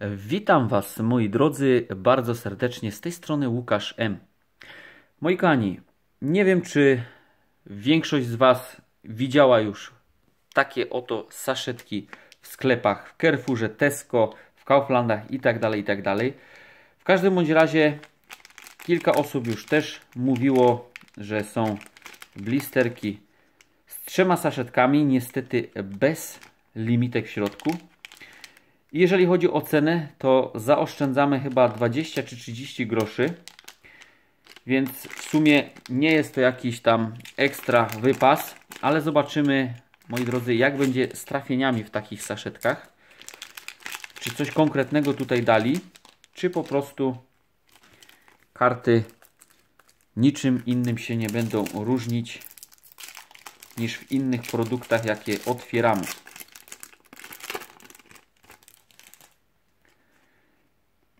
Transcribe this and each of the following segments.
Witam Was, moi drodzy, bardzo serdecznie z tej strony Łukasz M. Moi kochani, nie wiem, czy większość z Was widziała już takie oto saszetki w sklepach, w Carrefourze, Tesco, w Kauflandach itd., tak itd. Tak w każdym bądź razie kilka osób już też mówiło, że są blisterki z trzema saszetkami, niestety bez limitek w środku. Jeżeli chodzi o cenę, to zaoszczędzamy chyba 20 czy 30 groszy. Więc w sumie nie jest to jakiś tam ekstra wypas, ale zobaczymy, moi drodzy, jak będzie z trafieniami w takich saszetkach. Czy coś konkretnego tutaj dali, czy po prostu karty niczym innym się nie będą różnić niż w innych produktach, jakie otwieramy.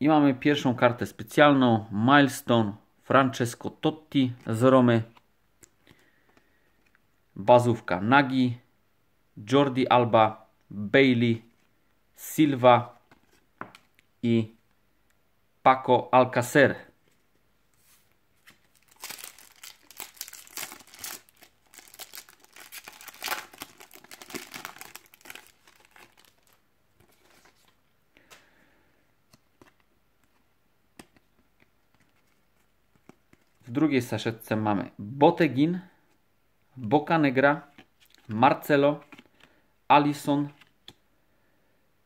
I mamy pierwszą kartę specjalną, Milestone Francesco Totti z Romy. Bazówka Nagi, Jordi Alba, Bailey, Silva i Paco Alcacer. W drugiej saszetce mamy Botegin, Bocanegra, Marcelo, Alison,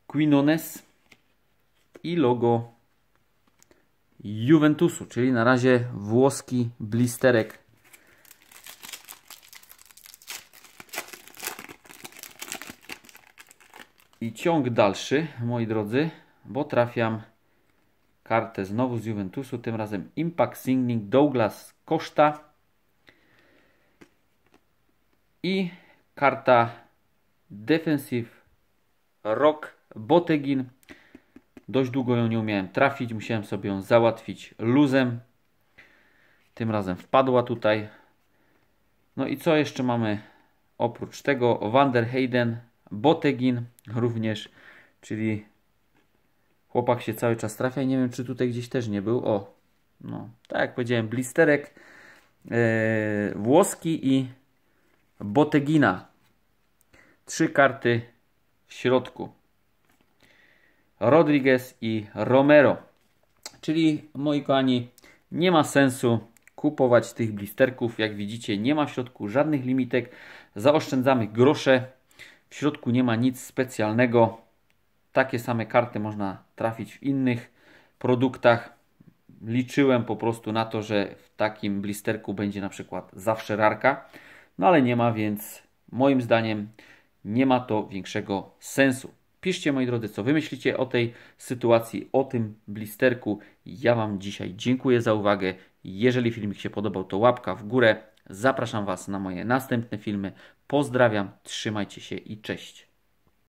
Quinones i logo Juventusu, czyli na razie włoski blisterek. I ciąg dalszy, moi drodzy, bo trafiam kartę znowu z Juventusu, tym razem Impact Signing Douglas Costa i karta Defensive Rock Botegin. Dość długo ją nie umiałem trafić, musiałem sobie ją załatwić luzem. Tym razem wpadła tutaj. No i co jeszcze mamy oprócz tego? Van der Heyden, Botegin również, czyli Chłopak się cały czas trafia i nie wiem, czy tutaj gdzieś też nie był. O, no, tak jak powiedziałem, blisterek yy, włoski i Botegina. Trzy karty w środku. Rodriguez i Romero. Czyli, moi kochani, nie ma sensu kupować tych blisterków. Jak widzicie, nie ma w środku żadnych limitek. Zaoszczędzamy grosze. W środku nie ma nic specjalnego. Takie same karty można trafić w innych produktach. Liczyłem po prostu na to, że w takim blisterku będzie na przykład zawsze rarka, no ale nie ma, więc moim zdaniem nie ma to większego sensu. Piszcie moi drodzy, co wy myślicie o tej sytuacji, o tym blisterku. Ja Wam dzisiaj dziękuję za uwagę. Jeżeli filmik się podobał, to łapka w górę. Zapraszam Was na moje następne filmy. Pozdrawiam, trzymajcie się i cześć.